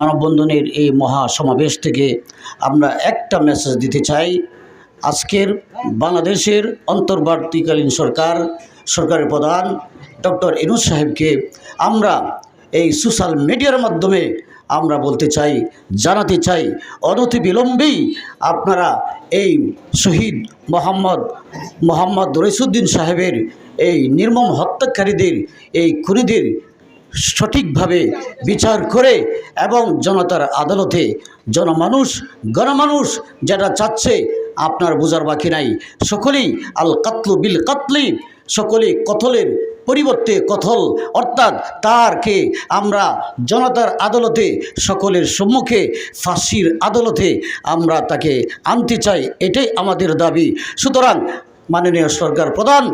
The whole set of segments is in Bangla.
মানববন্ধনের এই মহা সমাবেশ থেকে আমরা একটা মেসেজ দিতে চাই। আজকের বাংলাদেশের অন্তর্বর্তীকালীন সরকার, সরকারের প্রধান ডক্টর ইনুস সাহেবকে আমরা এই সোশ্যাল মিডিয়ার মাধ্যমে আমরা বলতে চাই, জানাতে চাই, অনতি বিলম্বেই আপনারা এই শহীদ মোহাম্মদ মোহাম্মদ রইসুদ্দিন সাহেবের এই নির্মম হত্যাকারীদের, এই খুনিদের সঠিকভাবে বিচার করে এবং জনতার আদালতে জনমানুষ, গণমানুষ যেটা চাচ্ছে আপনার বোঝার বাকি নাই। সকলেই আল কাতলু বিল কাতলি সকলে কথলের পরিবর্তে কথল, অর্থাৎ তারকে আমরা জনতার আদালতে, সকলের সম্মুখে ফাঁসির আদালতে আমরা তাকে আনতে চাই, এটাই আমাদের দাবি। সুতরাং মাননীয় সরকার প্রধান,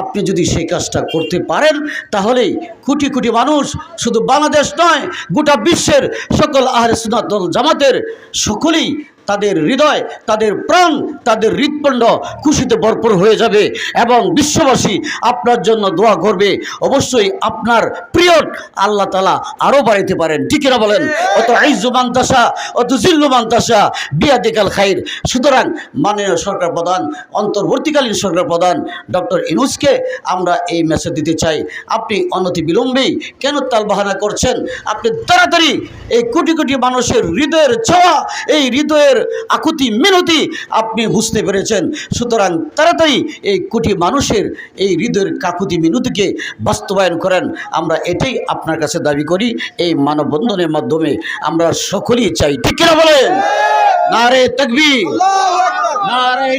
আপনি যদি সেই কাজটা করতে পারেন, তাহলেই কোটি কোটি মানুষ শুধু বাংলাদেশ নয়, গোটা বিশ্বের সকল আহরে সুনাতল জামাতের সকলেই তাদের হৃদয়, তাদের প্রাণ, তাদের হৃৎপণ্ড খুশিতে ভরপুর হয়ে যাবে এবং বিশ্ববাসী আপনার জন্য দোয়া করবে। অবশ্যই আপনার প্রিয় আল্লাহ তালা আরও বাড়াইতে পারেন। ঠিক না বলেন? অত আইজুমান তাসা অত জিল্লুমান তাসা বিয়াদিকাল খাইর। সুতরাং মাননীয় সরকার প্রধান, অন্তর্বর্তীকালীন সরকার প্রধান ডক্টর ইনুসকে আমরা এই মেসেজ দিতে চাই। আপনি অনতি বিলম্বেই কেন তালবাহানা করছেন? আপনি তাড়াতাড়ি এই কোটি কোটি মানুষের হৃদয়ের ছোঁয়া, এই হৃদয়ের আকুতি মিনতি আপনি বুঝতে পেরেছেন। সুতরাং তাড়াতাড়ি এই কোটি মানুষের এই হৃদয়ের কাকুতি মিনতিকে বাস্তবায়ন করেন। আমরা এটাই আপনার কাছে দাবি করি, এই মানববন্ধনের মাধ্যমে আমরা সকলেই চাই। ঠিক কিনা বলেন? নারে তকবি নারে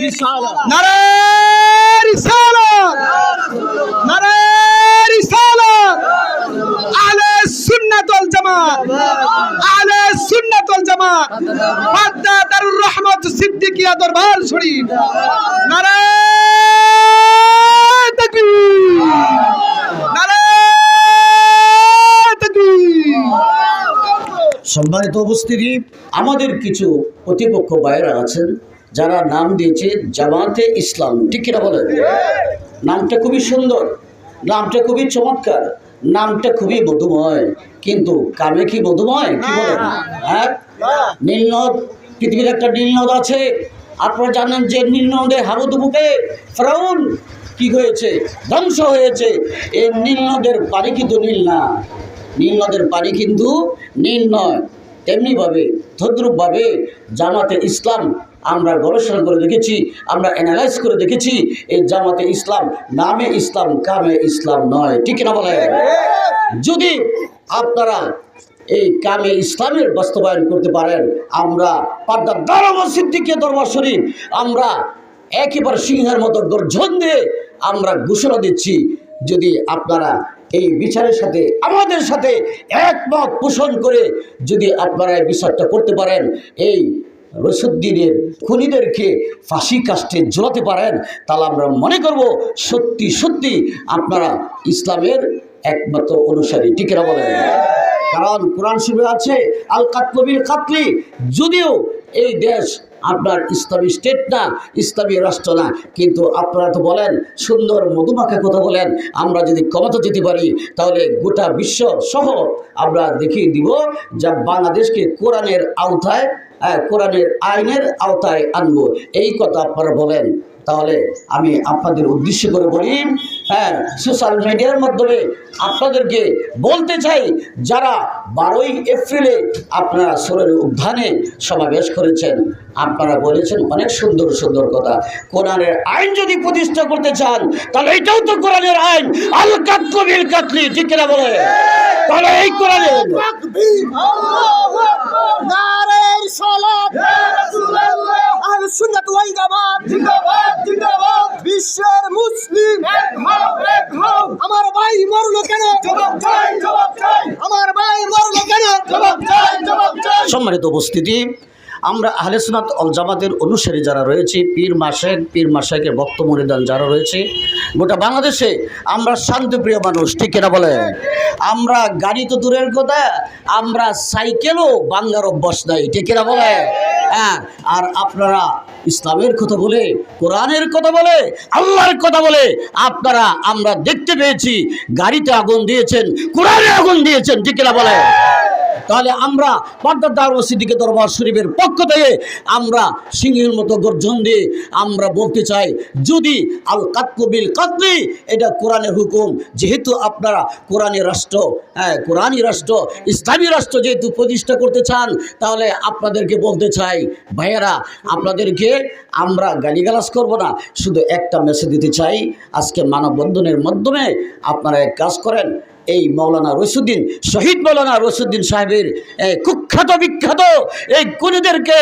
আহলে জামাত। রহমত সিদ্দিকিয়া দরবার শরীফ। তাকবীর। তাকবীর। সম্মানিত উপস্থিতি আমাদের কিছু প্রতিপক্ষ বাইরা আছেন যারা নাম দিয়েছে জামাতে ইসলাম। ঠিক কিনা বলেন? নামটা খুবই সুন্দর নামটা খুবই চমৎকার নামটা খুবই মধুময়। কিন্তু কামে কি মধুময়? কি বলেন? হ্যাঁ? নীলনদ পৃথিবীর একটা নীলনদ আছে। আপনারা জানেন যে নীলনদে হাবুদুবুকে ফ্রাউন কি হয়েছে? ধ্বংস হয়েছে। এই নীলনদের পানি কিন্তু নীল না। নীল নদের পানি কিন্তু নীল নয়। তেমনিভাবে তদ্রুপভাবে জামাতে ইসলাম আমরা গবেষণা করে দেখেছি আমরা অ্যানালাইজ করে দেখেছি এই জামাতে ইসলাম নামে ইসলাম কামে ইসলাম নয়। ঠিক না বলে যদি আপনারা এই কামে ইসলামের বাস্তবায়ন করতে পারেন। আমরা পাড্ডা দারম সিদ্দিকে দরবার শরীফ, আমরা একেবারে সিংহের মতো গর্জন দিয়ে আমরা ঘোষণা দিচ্ছি, যদি আপনারা এই বিচারের সাথে, আমাদের সাথে একমত পোষণ করে যদি আপনারা এই বিচারটা করতে পারেন, এই রসুদ্দিনের খুনিদেরকে ফাঁসি কাস্টে ঝোলাতে পারেন, তাহলে আমরা মনে করব সত্যি সত্যি আপনারা ইসলামের একমাত্র অনুসারী। টিকেরা বলেন? কারণ কোরআন শিবে আছে আল কাতলবিল কাতলি যদিও এই দেশ আপনার ইসলামী স্টেট না ইসলামী রাষ্ট্র না কিন্তু আপনারা তো বলেন সুন্দর মধুমাখা কথা বলেন আমরা যদি ক্ষমতা যেতে পারি তাহলে গোটা বিশ্ব সহ আমরা দেখিয়ে দিব যা বাংলাদেশকে কোরআনের আওতায় হ্যাঁ, কোরআনের আইনের আওতায় আনব। এই কথা আপনারা বলেন তাহলে আমি আপনাদের উদ্দেশ্য করে বলি হ্যাঁ সোশ্যাল মিডিয়ার মাধ্যমে আপনাদেরকে বলতে চাই যারা বারোই এপ্রিলে আপনারা সোরের উদ্যানে সমাবেশ করেছেন আপনারা বলেছেন অনেক সুন্দর সুন্দর কথা। কোরআনের আইন যদি প্রতিষ্ঠা করতে চান তাহলে এটাও তো কোরআনের আইন। আল কাতলিল কাতলি ঠিক কিনা বলে? তাহলে এই কোরআনের আহলে সুন্নাত ওয়াল জামাত। জিন্দাবাদ জিন্দাবাদ। বিশ্বের মুসলিম। আমার ভাই মরলো কেন? জবাব চাই জবাব চাই। আমার ভাই মরলো কেন? জবাব চাই জবাব চাই। সম্মানিত উপস্থিতি আমরা আহলে সুনাত অল জামাতের অনুসারী যারা রয়েছে পীর মাসেক পীর মাসেকের ভক্ত মরিদান যারা রয়েছে গোটা বাংলাদেশে আমরা শান্তিপ্রিয় মানুষ ঠিক কিনা বলে? আমরা গাড়ি তো দূরের কথা আমরা সাইকেলও বাংলার অভ্যাস নাই ঠিক কিনা বলে? হ্যাঁ আর আপনারা ইসলামের কথা বলে, কোরআনের কথা বলে, আল্লাহর কথা বলে, আপনারা, আমরা দেখতে পেয়েছি, গাড়িতে আগুন দিয়েছেন, কোরআনে আগুন দিয়েছেন, ঠিক বলে তাহলে আমরা পর্দার সিদ্দিকে দরবার শরীফের পক্ষ থেকে আমরা সিংহের মতো গর্জন দিয়ে আমরা বলতে চাই, যদি আল কাতকবিল কাতলি এটা কোরআনের হুকুম, যেহেতু আপনারা কোরআনী রাষ্ট্র হ্যাঁ কোরআনী রাষ্ট্র, ইসলামী রাষ্ট্র যেহেতু প্রতিষ্ঠা করতে চান, তাহলে আপনাদেরকে বলতে চাই, ভাইয়েরা, আপনাদেরকে আমরা গালিগালাজ করব না, শুধু একটা মেসেজ দিতে চাই, আজকে মানববন্ধনের মাধ্যমে আপনারা এক কাজ করেন এই মৌলানা রসুদ্দিন, শহীদ মৌলানা রসুদ্দিন সাহেবের কুখ্যাত বিখ্যাত এই খুনিদেরকে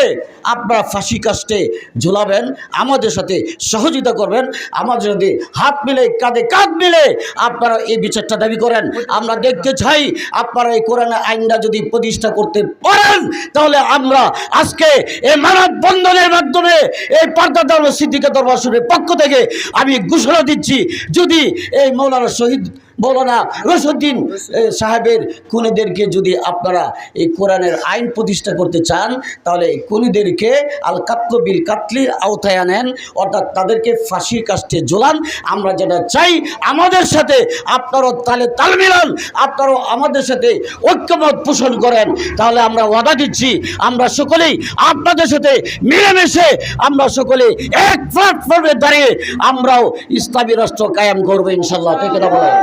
আপনারা ফাঁসি কাস্টে ঝুলাবেন, আমাদের সাথে সহযোগিতা করবেন, আমাদের সাথে হাত মিলে, কাঁধে কাঁধ মিলে আপনারা এই বিচারটা দাবি করেন। আমরা দেখতে চাই আপনারা এই কোরআন আইনটা যদি প্রতিষ্ঠা করতে পারেন, তাহলে আমরা আজকে এই মানব বন্ধনের মাধ্যমে এই পর্দা দল সিদ্দিকে দরবার পক্ষ থেকে আমি ঘোষণা দিচ্ছি, যদি এই মৌলানা শহীদ মৌলানা রসুদ্দিন এ, সাহেবের খুনিদেরকে যদি আপনারা এই কোরআনের আইন প্রতিষ্ঠা করতে চান তাহলে এই খুনিদেরকে আল কাতল বিল কাতলির আওতায় আনেন অর্থাৎ তাদেরকে ফাঁসির কাস্টে ঝোলান। আমরা যেটা চাই আমাদের সাথে আপনারাও তালে তাল মিলান আপনারাও আমাদের সাথে ঐক্যমত পোষণ করেন। তাহলে আমরা ওয়াদা দিচ্ছি আমরা সকলেই আপনাদের সাথে মিলেমিশে আমরা সকলে এক প্ল্যাটফর্মে দাঁড়িয়ে আমরাও ইসলামী রাষ্ট্র কায়েম করব ইনশাল্লাহ ঠিক না বলেন?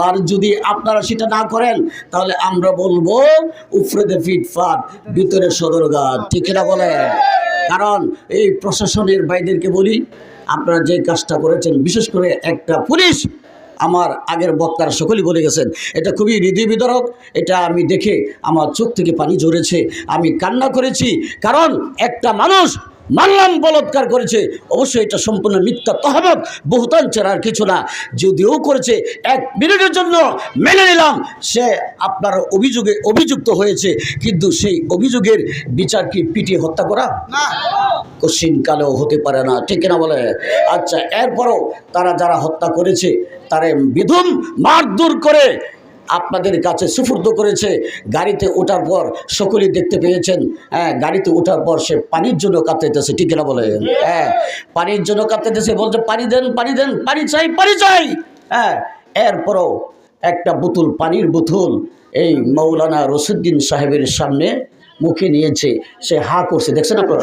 আর যদি আপনারা সেটা না করেন, তাহলে আমরা বলব, উফরেদে ফিটফাট ভিতরে সদরঘাট ঠিক না বলে কারণ এই প্রশাসনের ভাইদেরকে বলি, আপনারা যে কাজটা করেছেন, বিশেষ করে একটা পুলিশ আমার আগের বক্তারা সকলেই বলে গেছেন, এটা খুবই হৃদয় বিতরক এটা আমি দেখে আমার চোখ থেকে পানি ঝরেছে, আমি কান্না করেছি, কারণ একটা মানুষ মানলাম বলৎকার করেছে। অবশ্যই এটা সম্পূর্ণ মিথ্যা তহমত বহুতান চেরার কিছু না। যদিও করেছে এক মিনিটের জন্য মেনে নিলাম সে আপনার অভিযোগে অভিযুক্ত হয়েছে কিন্তু সেই অভিযোগের বিচার কি পিটিয়ে হত্যা করা? কশিন কালেও হতে পারে না ঠিক না বলে? আচ্ছা এরপরও তারা যারা হত্যা করেছে তারা বিধুম মারধর করে আপনাদের কাছে সুফুর্দ করেছে। গাড়িতে ওঠার পর সকলেই দেখতে পেয়েছেন। হ্যাঁ গাড়িতে ওঠার পর সে পানির জন্য কাঁদতেছে, ঠিক না বলে? হ্যাঁ পানির জন্য কাঁদতেছে, বলছে, পানি দেন পানি দেন, পানি চাই পানি চাই! হ্যাঁ এরপরও একটা বোতল, পানির বোতল এই মৌলানা রসুদ্দিন সাহেবের সামনে মুখে নিয়েছে সে হা করছে। দেখছেন আপনারা?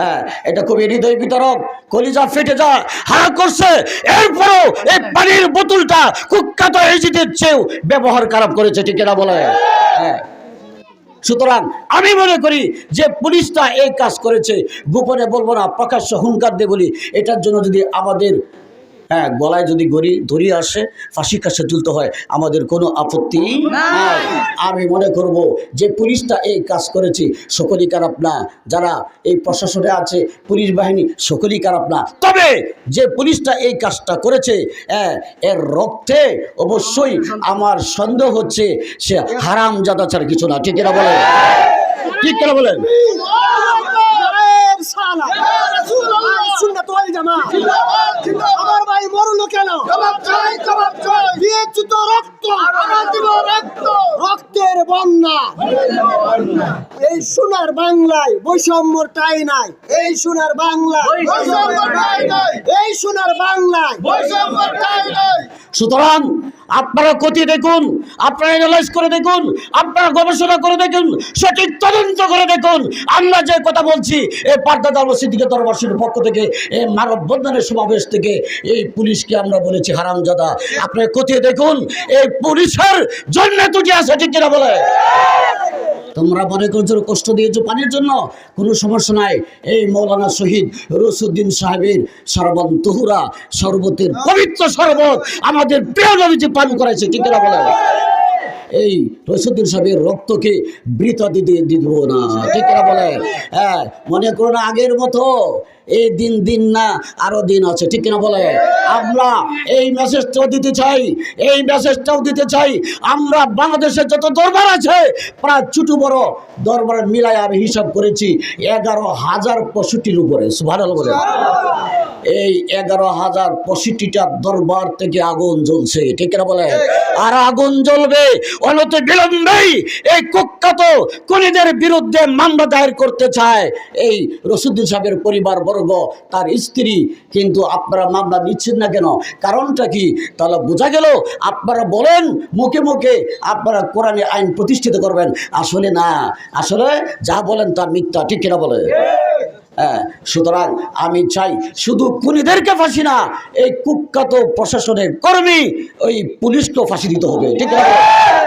হ্যাঁ এটা খুবই হৃদয় বিতরক কলিজা ফেটে যায় হা করছে। এরপরও এই পানির বোতলটা কুখ্যাত এজিদের চেয়েও ব্যবহার খারাপ করেছে ঠিক না বলে হ্যাঁ। সুতরাং আমি মনে করি যে পুলিশটা এই কাজ করেছে গোপনে বলব না প্রকাশ্য হুঙ্কার দিয়ে বলি এটার জন্য যদি আমাদের হ্যাঁ গলায় যদি গড়ি ধরিয়ে আসে ফাঁসি কাছে তুলতে হয় আমাদের কোনো আপত্তি নাই। আমি মনে করব যে পুলিশটা এই কাজ করেছে সকলই খারাপ না। যারা এই প্রশাসনে আছে পুলিশ বাহিনী সকলই খারাপ না। তবে যে পুলিশটা এই কাজটা করেছে হ্যাঁ, এর রক্তে অবশ্যই আমার সন্দেহ হচ্ছে সে হারাম জাদা ছাড়া কিছু না। ঠিক না বলেন? ঠিক কেন বলেন নারায়ের সালাম। সুন্নাত ওয়াল জামাত। আমার ভাই মরলো কেন দিয়েছি তো রক্ত রক্তের বন্যা এই সোনার বাংলায় বৈষম্যর ঠাই নাই। এই সোনার বাংলায় এই সোনার বাংলায় সুতরাং আপনারা ক্ষতি দেখুন আপনারা অ্যানালাইজ করে দেখুন আপনারা গবেষণা করে দেখুন সঠিক তদন্ত করে দেখুন। আমরা যে কথা বলছি এই পার্দা দল সিদ্দিকে দরবাসীর পক্ষ থেকে এই মানববন্ধনের সমাবেশ থেকে এই পুলিশকে আমরা বলেছি হারামজাদা। আপনারা খতিয়ে দেখুন এই পুলিশের জন্য তুটি আছে ঠিক কিনা বলে? তোমরা মনে করছ কষ্ট দিয়েছ পানির জন্য? কোনো সমস্যা নাই। এই মৌলানা শহীদ রসুদ্দিন সাহেবের সরবত তহুরা, সরবতের পবিত্র সরবত আমাদের প্রিয় নবীজি পান করাইছে, ঠিক না বলে এই রসুদ্দিন সাহেবের রক্তকে বৃথা দিতে দিব না। ঠিক না বলে হ্যাঁ মনে করো না আগের মতো এই দিন দিন না, আরও দিন আছে, ঠিক না বলে আমরা এই মেসেজটাও দিতে চাই, এই মেসেজটাও দিতে চাই। আমরা বাংলাদেশের যত দরবার আছে, প্রায় ছোট বড় দরবার মিলাই আমি হিসাব করেছি, এগারো হাজার পঁয়ষট্টির উপরে সুভাষ বলে এই এগারো হাজার পঁয়ষট্টিটা দরবার থেকে আগুন জ্বলছে ঠিক না বলে আর আগুন জ্বলবে অনত বিলম্বেই এই কুখ্যাত খুনিদের বিরুদ্ধে মামলা দায়ের করতে চায় এই রসুদ্দিন সাহেবের পরিবার বর্গ তার স্ত্রী। কিন্তু আপনারা মামলা নিচ্ছেন না কেন? কারণটা কি? তাহলে বোঝা গেল আপনারা বলেন মুখে মুখে আপনারা কোরআনে আইন প্রতিষ্ঠিত করবেন। আসলে না আসলে যা বলেন তা মিথ্যা ঠিক কিনা বলে হ্যাঁ সুতরাং আমি চাই শুধু খুনিদেরকে ফাঁসি না, এই কুখ্যাত প্রশাসনের কর্মী ওই পুলিশকেও ফাঁসি দিতে হবে, ঠিক আছে